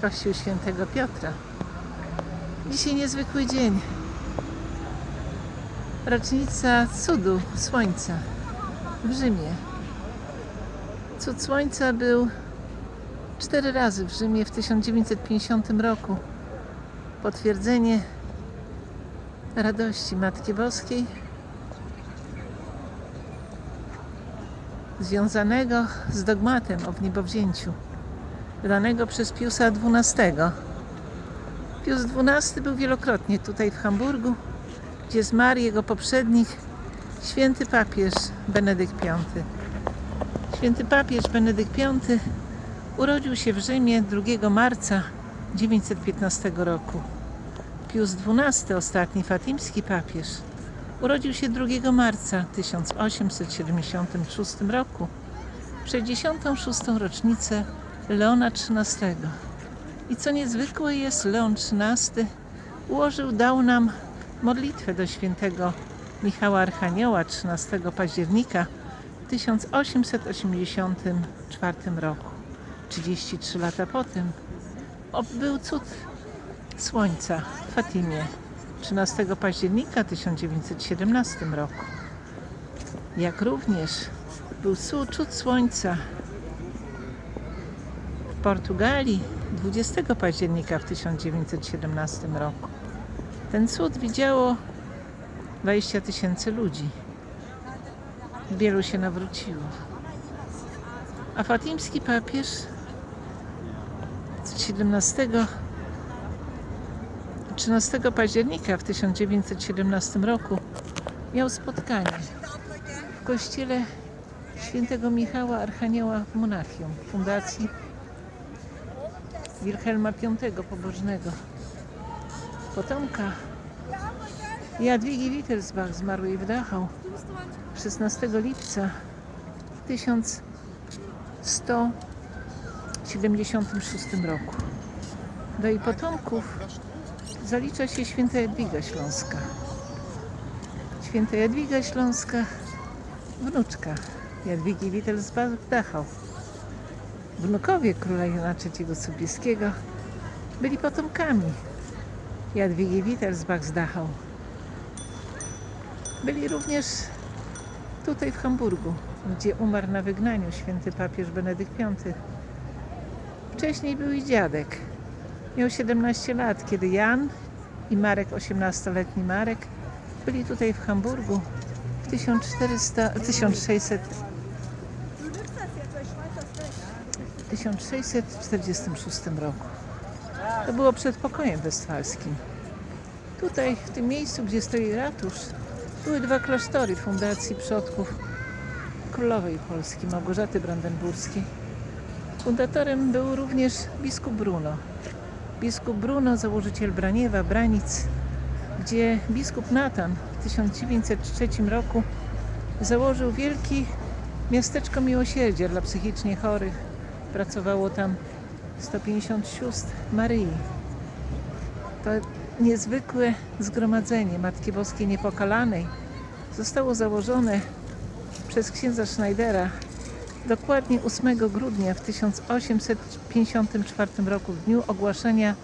Kościół świętego Piotra. Dzisiaj niezwykły dzień. Rocznica cudu słońca w Rzymie. Cud słońca był cztery razy w Rzymie w 1950 roku. Potwierdzenie radości Matki Boskiej związanego z dogmatem o wniebowzięciu wydanego przez Piusa XII. Pius XII był wielokrotnie tutaj w Hamburgu, gdzie zmarł jego poprzednik, święty papież Benedykt V. Święty papież Benedykt V urodził się w Rzymie 2 marca 915 roku. Pius XII, ostatni fatimski papież, urodził się 2 marca 1876 roku, w 66. rocznicę Leona XIII. I co niezwykłe jest, Leon XIII ułożył, dał nam modlitwę do świętego Michała Archanioła 13 października w 1884 roku. 33 lata po tym był cud słońca w Fatimie 13 października 1917 roku. Jak również był cud, słońca Portugalii 20 października w 1917 roku. Ten cud widziało 20 tysięcy ludzi. Wielu się nawróciło. A fatimski papież 17 13 października w 1917 roku miał spotkanie w kościele świętego Michała Archanioła w Monachium, fundacji Wilhelma V Pobożnego, potomka Jadwigi Wittelsbach zmarłej w Dachau 16 lipca 1176 roku. Do jej potomków zalicza się święta Jadwiga Śląska. Święta Jadwiga Śląska, wnuczka Jadwigi Wittelsbach Dachau. Wnukowie króla Jana III Sobieskiego byli potomkami Jadwigi Wittelsbach z Dachau. Byli również tutaj w Hamburgu, gdzie umarł na wygnaniu święty papież Benedykt V. Wcześniej był i dziadek. Miał 17 lat, kiedy Jan i Marek, 18-letni Marek, byli tutaj w Hamburgu w 1400, 1600, 1646 roku. To było przed pokojem westfalskim. Tutaj, w tym miejscu, gdzie stoi ratusz, były dwa klasztory fundacji przodków królowej Polski, Małgorzaty Brandenburskiej. Fundatorem był również biskup Bruno. Biskup Bruno, założyciel Braniewa, Branic, gdzie biskup Natan w 1903 roku założył wielkie miasteczko miłosierdzia dla psychicznie chorych. Pracowało tam 150 sióstr Maryi. To niezwykłe zgromadzenie Matki Boskiej Niepokalanej zostało założone przez księdza Schneidera dokładnie 8 grudnia w 1854 roku, w dniu ogłaszenia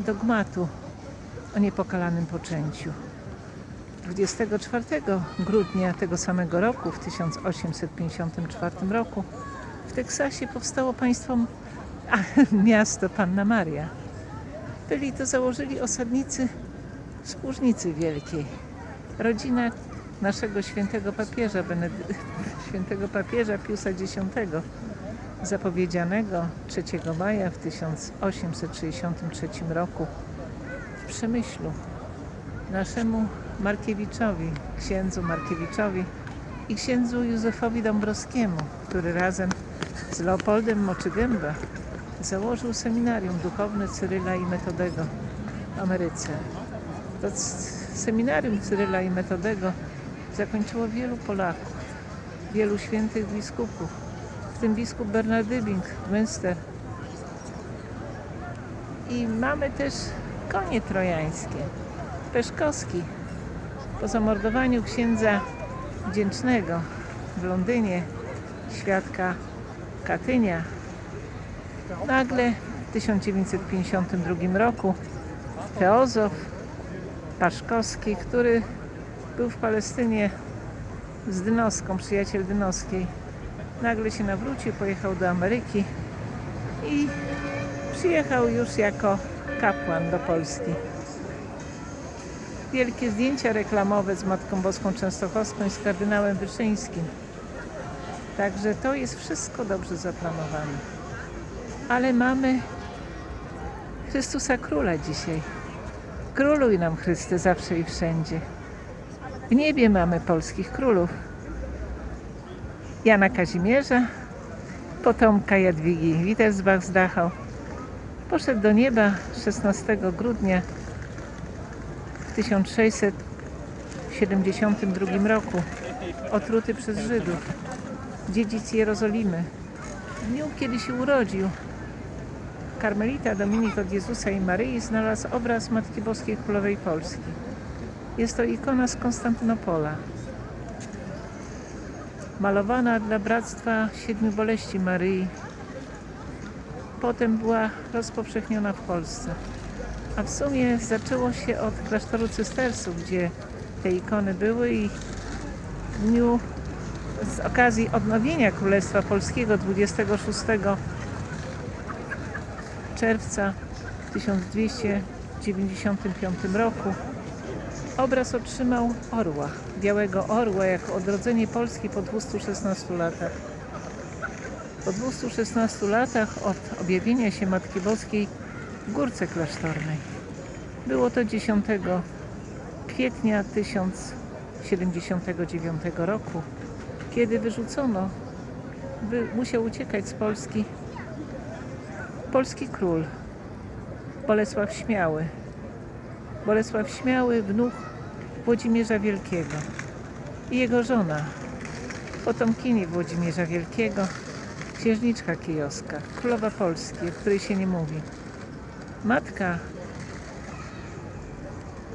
dogmatu o niepokalanym poczęciu. 24 grudnia tego samego roku, w 1854 roku, w Teksasie powstało państwo, a, miasto Panna Maria. Byli to założyli osadnicy Spółżnicy Wielkiej. Rodzina naszego świętego papieża, Benedy- świętego papieża Piusa X, zapowiedzianego 3 maja w 1863 roku w Przemyślu. Naszemu Markiewiczowi, księdzu Markiewiczowi i księdzu Józefowi Dąbrowskiemu, który razem z Leopoldem Moczygęba założył seminarium duchowne Cyryla i Metodego w Ameryce. To seminarium Cyryla i Metodego zakończyło wielu Polaków, wielu świętych biskupów, w tym biskup Bernard Dybing w Münster. I mamy też konie trojańskie. Peszkowski po zamordowaniu księdza Wdzięcznego w Londynie, świadka Katynia, nagle w 1952 roku Teozof Paszkowski, który był w Palestynie z Dynoską, przyjaciel Dynoskiej. Nagle się nawrócił, pojechał do Ameryki i przyjechał już jako kapłan do Polski. Wielkie zdjęcia reklamowe z Matką Boską Częstochowską i z kardynałem Wyszyńskim. Także to jest wszystko dobrze zaplanowane. Ale mamy Chrystusa Króla dzisiaj. Króluj nam Chryste zawsze i wszędzie. W niebie mamy polskich królów. Jana Kazimierza, potomka Jadwigi Wittelsbach z Dachau. Poszedł do nieba 16 grudnia 1672 roku, otruty przez Żydów, dziedzic Jerozolimy. W dniu, kiedy się urodził, karmelita Dominik od Jezusa i Maryi znalazł obraz Matki Boskiej Królowej Polski. Jest to ikona z Konstantynopola, malowana dla Bractwa Siedmiu Boleści Maryi. Potem była rozpowszechniona w Polsce. A w sumie zaczęło się od klasztoru cystersów, gdzie te ikony były i w dniu z okazji odnowienia Królestwa Polskiego 26 czerwca w 1295 roku obraz otrzymał orła, białego orła jako odrodzenie Polski po 216 latach. Po 216 latach od objawienia się Matki Boskiej w Górce Klasztornej. Było to 10 kwietnia 1079 roku, kiedy wyrzucono, by musiał uciekać z Polski polski król Bolesław Śmiały. Bolesław Śmiały, wnuk Włodzimierza Wielkiego i jego żona, potomkini Włodzimierza Wielkiego, księżniczka kijowska, królowa Polski, o której się nie mówi. Matka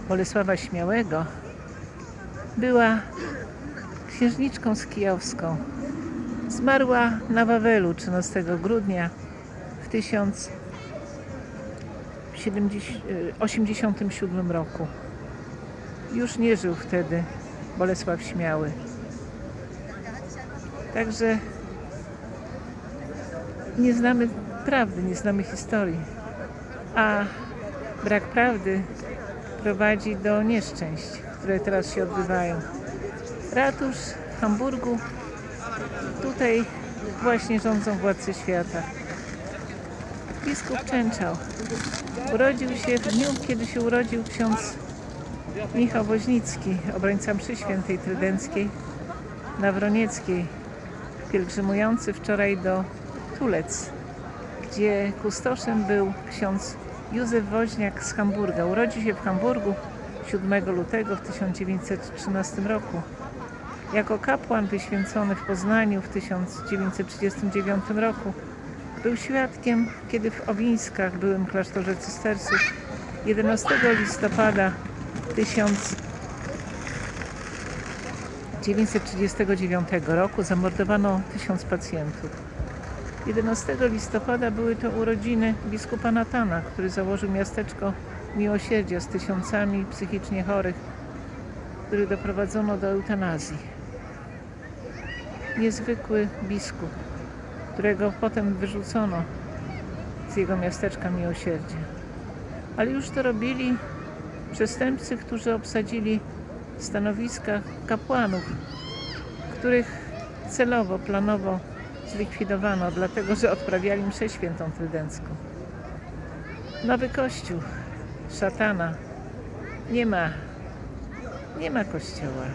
Bolesława Śmiałego była księżniczką skijowską. Zmarła na Wawelu 13 grudnia w 1087 roku. Już nie żył wtedy Bolesław Śmiały. Także nie znamy prawdy, nie znamy historii. A brak prawdy prowadzi do nieszczęść, które teraz się odbywają. Ratusz w Hamburgu, tutaj właśnie rządzą władcy świata. Biskup Częczał urodził się w dniu, kiedy się urodził ksiądz Michał Woźnicki, obrońca mszy świętej trydenckiej na Wronieckiej, pielgrzymujący wczoraj do Tulec, gdzie kustoszem był ksiądz Józef Woźniak z Hamburga. Urodził się w Hamburgu 7 lutego w 1913 roku. Jako kapłan wyświęcony w Poznaniu w 1939 roku był świadkiem, kiedy w Owińskach, byłym klasztorze cystersów, 11 listopada 1939 roku zamordowano tysiąc pacjentów. 11 listopada były to urodziny biskupa Natana, który założył miasteczko Miłosierdzia z tysiącami psychicznie chorych, których doprowadzono do eutanazji. Niezwykły biskup, którego potem wyrzucono z jego miasteczka Miłosierdzia. Ale już to robili przestępcy, którzy obsadzili stanowiska kapłanów, których celowo, planowo zlikwidowano, dlatego że odprawiali mszę świętą trydencką. Nowy Kościół, szatana, nie ma, nie ma kościoła.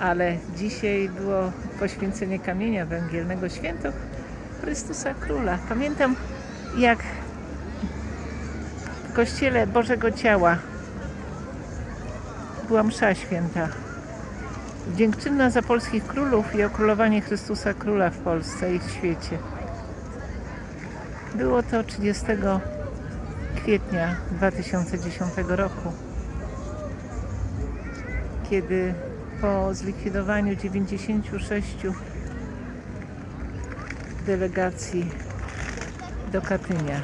Ale dzisiaj było poświęcenie kamienia węgielnego święto Chrystusa Króla. Pamiętam, jak w kościele Bożego Ciała była msza święta. Dziękczynna za polskich królów i o królowanie Chrystusa Króla w Polsce i w świecie. Było to 30 kwietnia 2010 roku, kiedy po zlikwidowaniu 96 delegacji do Katynia.